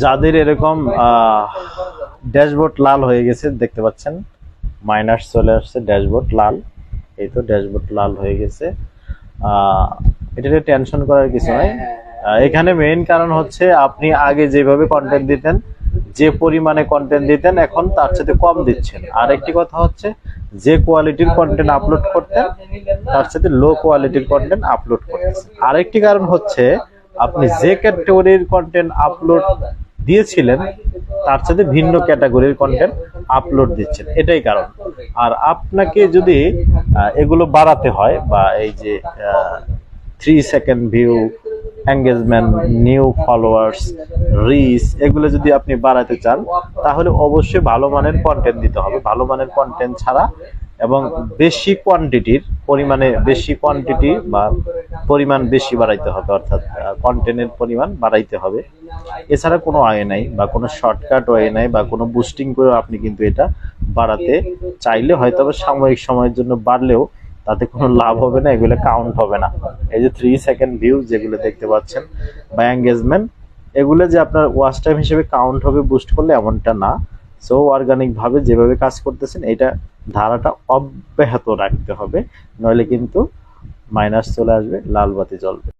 যাদের এরকম ড্যাশবোর্ড লাল হয়ে গেছে দেখতে পাচ্ছেন? মাইনাস চলে আসছে ড্যাশবোর্ড লাল। এই তো ড্যাশবোর্ড লাল হয়ে গেছে। এটাতে টেনশন করার কিছু নাই। এখানে মেইন কারণ হচ্ছে আপনি আগে যেভাবে কন্টেন্ট দিতেন যে পরিমাণে কন্টেন্ট দিতেন এখন তার সাথে কম দিচ্ছেন। আর একটি কথা হচ্ছে যে কোয়ালিটির কন্টেন্ট আপলোড করতেন তার সাথে লো কোয়ালিটির কন্টেন্ট আপলোড করতেছেন। আরেকটি কারণ হচ্ছে আপনি যে ক্যাটাগরির কন্টেন্ট আপলোড দিয়েছিলেন, তার সাথে ভিন্ন ক্যাটাগরির কন্টেন্ট আপলোড দিচ্ছেন। এটাই কারণ। আর আপনাকে যদি এগুলো বাড়াতে হয় বা এই যে three second view engagement new followers reach এগুলো যদি আপনি বাড়াতে চান, তাহলে অবশ্যই ভালো মানের কন্টেন্ট দিতে হবে। ভালো মানের কন্টেন্ট ছাড়া এবং বেশি কোয়ান্টিটির পরিমাণে বেশি কোয়ান্টিটি বা পরিমাণ বেশি বাড়াইতে হবে, অর্থাৎ কন্টেন্টের পরিমাণ বাড়াইতে হবে। এছাড়া কোনো আয় নাই বা কোনো শর্টকাট ওয়ে নাই বা কোনো বুস্টিং করে আপনি কিন্তু এটা বাড়াতে চাইলে হয়তো সাময়িক সময়ের জন্য বাড়লেও তাতে কোনো লাভ হবে না, এগুলো কাউন্ট হবে না। এই যে থ্রি সেকেন্ড ভিউ যেগুলো দেখতে পাচ্ছেন, বা এঙ্গেজমেন্ট এগুলো যে আপনার ওয়াচ টাইম হিসেবে কাউন্ট হবে বুস্ট করলে এমনটা না। সো অর্গানিক ভাবে যেভাবে কাজ করতেছেন, এটা ধারাটা অব্যাহত রাখতে হবে, নইলে কিন্তু মাইনাস চলে আসবে, লাল বাতি জ্বলবে।